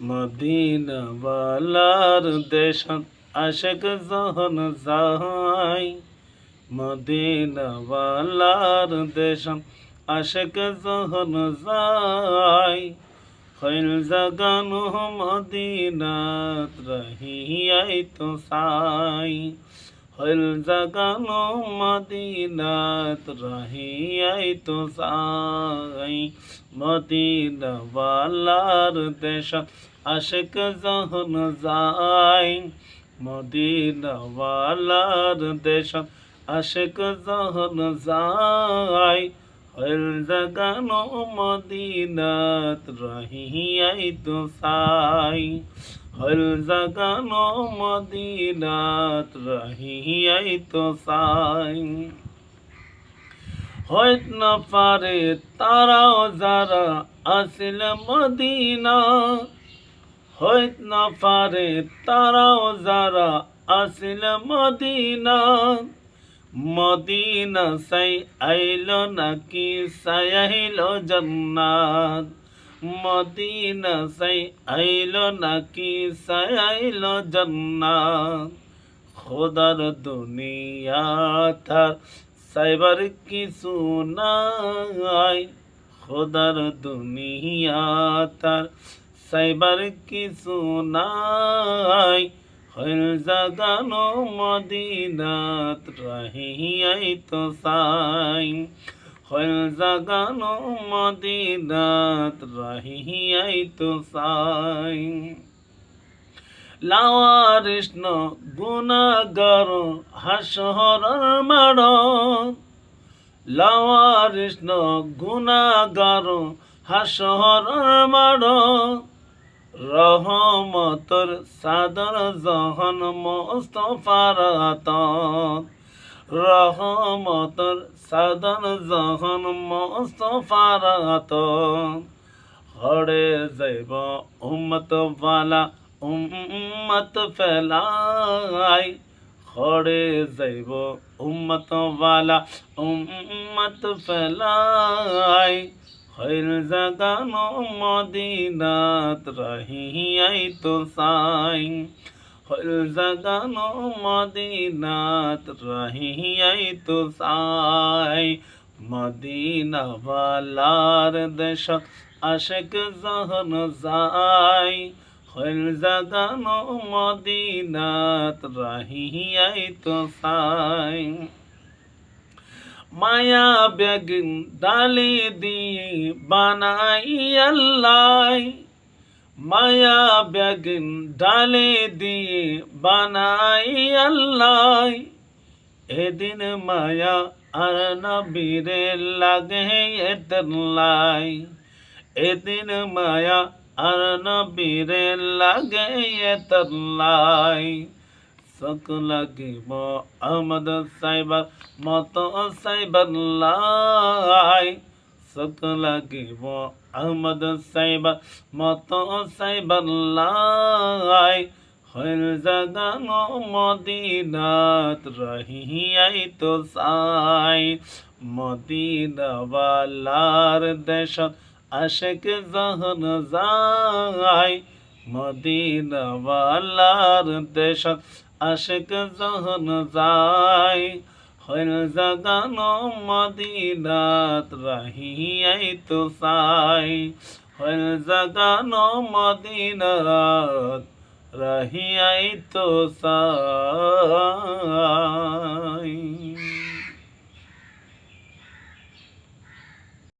মদিনাওয়ালার দেশত আশেক যখন যায় মদিনাওয়ালার দেশত আশেক যখন যায় খৈল জাগানো মদিনাত রহিয়াই তো সাই। হল জাগানো মদিনাত রহিয়াই তো সাই মদিনাওয়ালার দেশ আশেক যখন যায় মদিনাওয়ালার দেশ আশেক যায় হল জাগানো মদিনাত রহিয়াই তো সাই হল জাগানো মদিনাত রহিয়াই তো সাই হইত না পারে তারাও যারা আসিল মদিনা। হইত না পারে তারাও যারা আসিল মদিনা। মদিনা সাই আইল নাকি সাই আইল জন্নাত? মদিনা সাই আইল নাকি সাই আইল জন্নাত? খোদার দুনিয়া তার সাইবার কিছু নাই। খোদার দুনিয়া তার সাইবার কিছু নাই। হইল জাগানো মদিনাত রহিয়াই তো সাই। হইল জাগানো মদিনাত রহিয়াই তো সাই। লাওয়ারিষ্ণ গুণাগর হাসহর মাড়। লাওয়ারিষ্ণ গুণাগর হাসহর মাড়। রহমতর সাদর জহন মোস্তফার রহমতর সাদর জহন মোস্তফার হরে যাইব উম্মত বালা উম্মত ফেলাই। খড়ে যাইব উম্মত বালা উম্মত ফেলাই। হইল জাগানো মদিনাত রহিয়াই তো সাই হইল জাগানো মদিনাত রহিয়াই তো সাই মদিনা বালার দেশত আশেক জহন যাই হইল জাগানো মদিনাত রহিয়াই তো সাই মায়া বেগিন ডালি দি বানাই আল্লাহ। মায়া বেগিন ডালি দি বানাই আল্লাহ। এদিন মায়া আর নবীরে লাগে এতলাই এদিন মায়া আর নবীরে লাগে এতলাই চক লাগিব। আহমদ সাইবার মত সাইবার লাই। চক লাগিব। আহমদ সাইবার মত সাইবার লাই। হইল জাগানো মদিনাত রহিয়াই তো সাই মদিনাওয়ালার দেশত আশেক জহন যায়। মদিনাওয়ালার দেশত আশেক জহন যায় হইল জাগানো মদিনাত রহিয়াই তো সাই হইল জাগানো মদিনাত রহিয়াই তো সাই